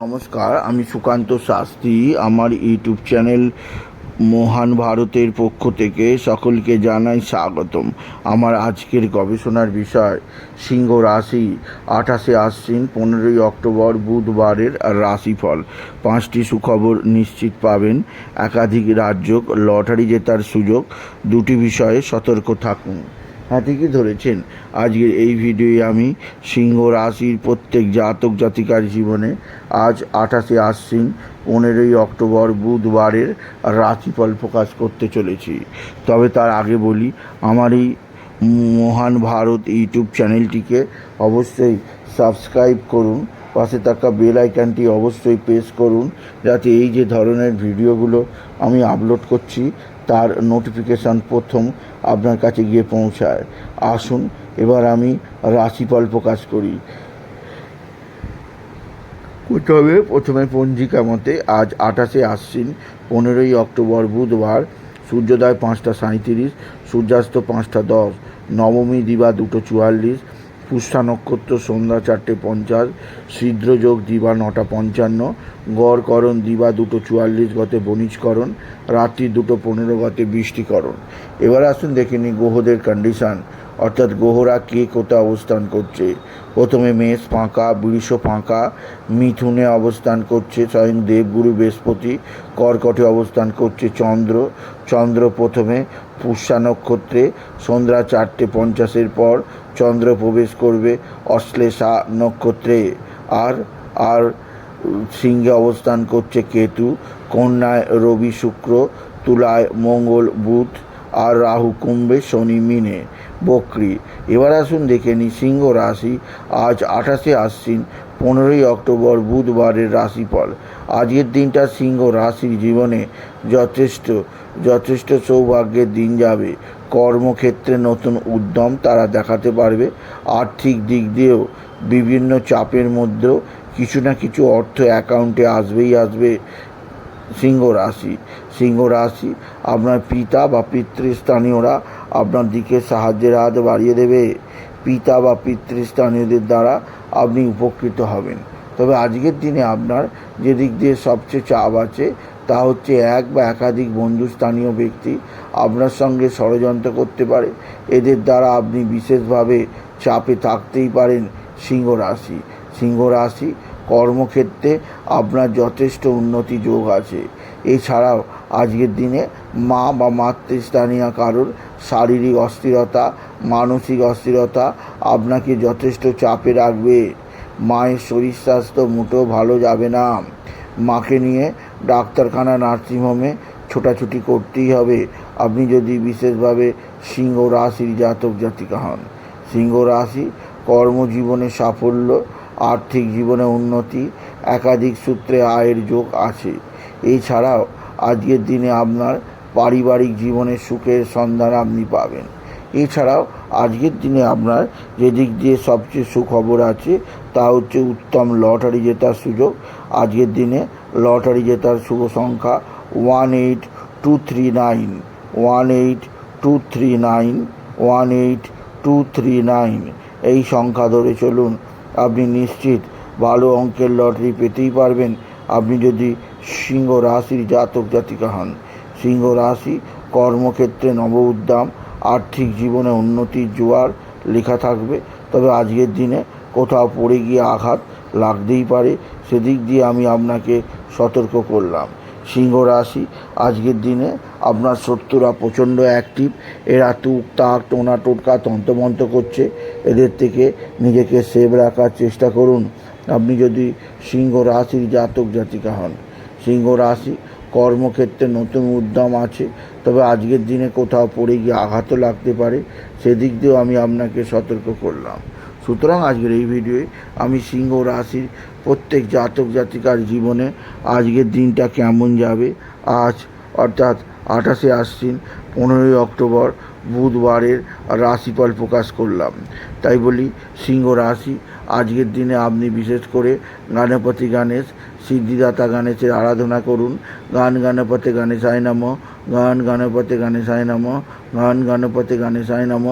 নমস্কার, আমি সুকান্ত শাস্ত্রী। আমার ইউটিউব চ্যানেল মহান ভারতের পক্ষ থেকে সকলকে জানাই স্বাগতম। আমার আজকের গবেষণার বিষয়, সিংহ রাশি, আঠাশে আশ্বিন, পনেরোই অক্টোবর, বুধবারের রাশিফল। পাঁচটি সুখবর নিশ্চিত পাবেন। একাধিক রাজ্য লটারি জেতার সুযোগ। দুটি বিষয়ে সতর্ক থাকুন। ঠিকই ধরেছেন। আজকের এই ভিডিওয়ে আমি সিংহ রাশির প্রত্যেক জাতক জাতিকার জীবনে আজ আঠাশে আশ্বিন পনেরোই অক্টোবর বুধবারের রাশিফল প্রকাশ করতে চলেছি। তবে তার আগে বলি, আমার এই মহান ভারত ইউটিউব চ্যানেলটিকে অবশ্যই সাবস্ক্রাইব করুন। পাশে থাকা বেল আইকনটি অবশ্যই প্রেস করুন, যাতে এই যে ধরনের ভিডিওগুলো আমি আপলোড করছি, তার নোটিফিকেশান প্রথম আপনার কাছে গিয়ে পৌঁছায়। আসুন, এবার আমি রাশিফল প্রকাশ করি। প্রথমে প্রথমে পঞ্জিকা মতে আজ আঠাশে আশ্বিন, পনেরোই অক্টোবর বুধবার, সূর্যোদয় পাঁচটা সাঁইত্রিশ, সূর্যাস্ত পাঁচটা দশ, নবমী দিবা দুটো চুয়াল্লিশ পুষ্যা নক্ষত্র সন্ধ্যা চারটে পঞ্চাশ, ছিদ্রযোগ দিবা নটা পঞ্চান্ন, গড়করণ দিবা দুটো চুয়াল্লিশ গতে বণিজকরণ, রাত্রি দুটো পনেরো গতে বৃষ্টিকরণ। এবার আসুন দেখে নিই গ্রহদের কন্ডিশান অর্থাৎ গ্রহরা কে কোথায় অবস্থান করছে? প্রথমে মেষ ফাঁকা, বৃষ ফাঁকা, মিথুনে অবস্থান করছে স্বয়ং দেবগুরু বৃহস্পতি, কর্কটে অবস্থান করছে চন্দ্র। চন্দ্র প্রথমে পুষ্যা নক্ষত্রে, সন্ধ্যা চারটে পঞ্চাশের পর চন্দ্র প্রবেশ করবে অশ্লেষা নক্ষত্রে। আর আর সিংহে অবস্থান করছে কেতু, কন্যায় রবি শুক্র, তুলায় মঙ্গল বুধ, আর রাহু কুম্ভে শনি মিনে। বক্রি। এবার আসুন দেখে নিই সিংহ রাশি। আজ আঠাশে আশ্বিন, পনেরোই অক্টোবর, বুধবারের রাশিফল। আজকের দিনটা সিংহ রাশির জীবনে যথেষ্ট যথেষ্ট সৌভাগ্যের দিন যাবে। কর্মক্ষেত্রে নতুন উদ্যম তারা দেখাতে পারবে। আর্থিক দিক দিয়েও বিভিন্ন চাপের মধ্যেও কিছু না কিছু অর্থ অ্যাকাউন্টে আসবেই আসবে। সিংহ রাশি। সিংহ রাশি, আপনার পিতা বা পিতৃস্থানীয়রা আপনার দিকে সাহায্যের হাত বাড়িয়ে দেবে। পিতা বা পিতৃস্থানীয়দের দ্বারা আপনি উপকৃত হবেন। তবে আজকের দিনে আপনার যে দিক দিয়ে সবচেয়ে চাপ আছে, তা হচ্ছে এক বা একাধিক বন্ধুস্থানীয় ব্যক্তি আপনার সঙ্গে ষড়যন্ত্র করতে পারে। এদের দ্বারা আপনি বিশেষভাবে চাপে থাকতেই পারেন সিংহ রাশি। সিংহ রাশি কর্মক্ষেত্রে আপনার যথেষ্ট উন্নতি যোগ আছে। এছাড়াও আজকের দিনে মা বা মাতৃস্থানীয় কারোর শারীরিক অস্থিরতা, মানসিক অস্থিরতা আপনাকে যথেষ্ট চাপে রাখবে। মায়ের শরীর স্বাস্থ্য মোটেও ভালো যাবে না। মাকে নিয়ে ডাক্তারখানা, নার্সিংহোমে ছোটাছুটি করতেই হবে। আপনি যদি বিশেষভাবে সিংহ রাশির জাতক জাতিকা হন, সিংহ রাশি কর্মজীবনে সাফল্য আর্থিক জীবনে উন্নতি, একাধিক সূত্রে আয়ের যোগ আছে। এছাড়াও, আজকের দিনে আপনার পারিবারিক জীবনে সুখের সন্ধান আপনি পাবেন। এছাড়াও, আজকের দিনে আপনার যে দিক দিয়ে সবচেয়ে সুখবর আছে, তা হচ্ছে উত্তম লটারি জেতার সুযোগ। আজকের দিনে লটারি জেতার শুভ সংখ্যা one eight two three nine, one eight two three nine, one eight two three nine. এই সংখ্যা ধরে চলুন আপনি নিশ্চিত ভালো অঙ্কের লটারি পেতেই পারবেন। আপনি যদি সিংহ রাশির জাতক জাতিকা হন, সিংহ রাশি কর্মক্ষেত্রে নব উদ্যম আর্থিক জীবনে উন্নতির জোয়ার লেখা থাকবে। তবে আজকের দিনে কোথাও পড়ে গিয়ে আঘাত লাগতেই পারে। সেদিক দিয়ে আমি আপনাকে সতর্ক করলাম। সিংহ রাশি। আজকের দিনে আপনার শত্রুরা প্রচণ্ড অ্যাক্টিভ এরা তুক তাক, টোনা টোটকা তন্তমন্ত করছে। এদের থেকে নিজেকে সেভ রাখার চেষ্টা করুন। আপনি যদি সিংহ রাশির জাতক জাতিকা হন, সিংহ রাশি কর্মক্ষেত্রে নতুন উদ্যম আছে। তবে আজকের দিনে কোথাও পড়ে গিয়ে আঘাতও লাগতে পারে। সেদিক দিয়েও আমি আপনাকে সতর্ক করলাম। সুতরাং আজকের এই ভিডিওয়ে আমি সিংহ রাশির প্রত্যেক জাতক জাতিকার জীবনে আজকের দিনটা কেমন যাবে? আজ অর্থাৎ আঠাশে আশ্বিন, পনেরোই অক্টোবর বুধবারের রাশিফল প্রকাশ করলাম। তাই বলি, সিংহ রাশি, আজকের দিনে আপনি বিশেষ করে গণপতি গণেশ, সিদ্ধিদাতা গণেশের আরাধনা করুন। গান গণপতি গণেশায় নম, গান গণপতি গণেশায় নম, গান গণপতি গণেশায় নম,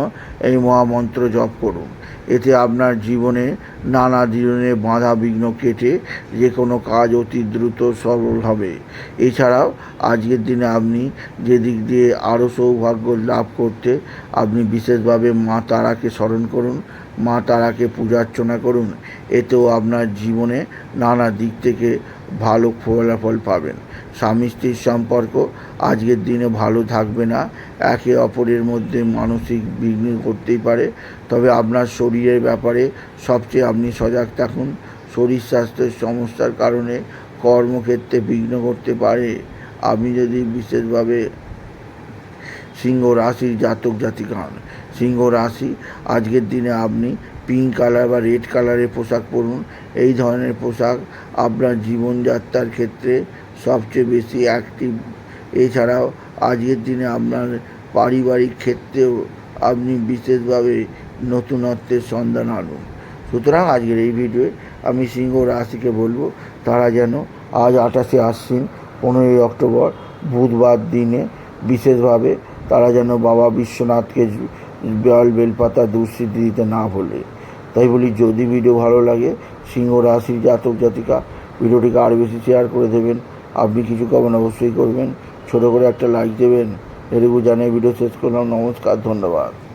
এই মহামন্ত্র জপ করুন। এতে আপনার জীবনে, নানা ধরনের বাধা বিঘ্ন কেটে যে কোনো কাজ অতি দ্রুত সরল হবে। এছাড়াও, আজকের দিনে আপনি যে দিক দিয়ে আরও সৌভাগ্য লাভ করতে, আপনি বিশেষভাবে মা তারাকে স্মরণ করুন। মা তারাকে পূজা অর্চনা করুন, এতেও আপনার জীবনে নানা দিক থেকে ভালো ফলাফল পাবেন। স্বামী স্ত্রীর সম্পর্ক আজকের দিনে ভালো থাকবে না, একে অপরের মধ্যে মানসিক বিঘ্ন করতেই পারে, তবে আপনার শরীরের ব্যাপারে সবচেয়ে আপনি সজাগ থাকুন। শরীর স্বাস্থ্যের সমস্যার কারণে কর্মক্ষেত্রে বিঘ্ন করতে পারে। আপনি যদি বিশেষভাবে সিংহ রাশির জাতক জাতিকা হন সিংহ রাশি, আজকের দিনে আপনি পিঙ্ক কালার বা রেড কালারের পোশাক পরুন। এই ধরনের পোশাক আপনার জীবনযাত্রার ক্ষেত্রে সবচেয়ে বেশি অ্যাক্টিভ এছাড়াও আজকের দিনে আপনার পারিবারিক ক্ষেত্রেও আপনি বিশেষভাবে নতুনত্বের সন্ধান আনুন। সুতরাং আজকের এই ভিডিওয়ে আমি সিংহ রাশিকে বলব, তারা যেন আজ আঠাশে আশ্বিন, পনেরোই অক্টোবর, বুধবার দিনে বিশেষভাবে তারা যেন বাবা বিশ্বনাথকে জল বেলপাতা দুঃস্মৃতি দিতে না ভোলে। তাই বলি, যদি ভিডিও ভালো লাগে, সিংহ রাশি জাতক জাতিকা, ভিডিওটিকে আরও বেশি শেয়ার করে দেবেন। আপনি কিছু কেমন অবশ্যই করবেন। ছোটো করে একটা লাইক দেবেন। এটুকু জানিয়ে ভিডিও শেষ করলাম। নমস্কার, ধন্যবাদ।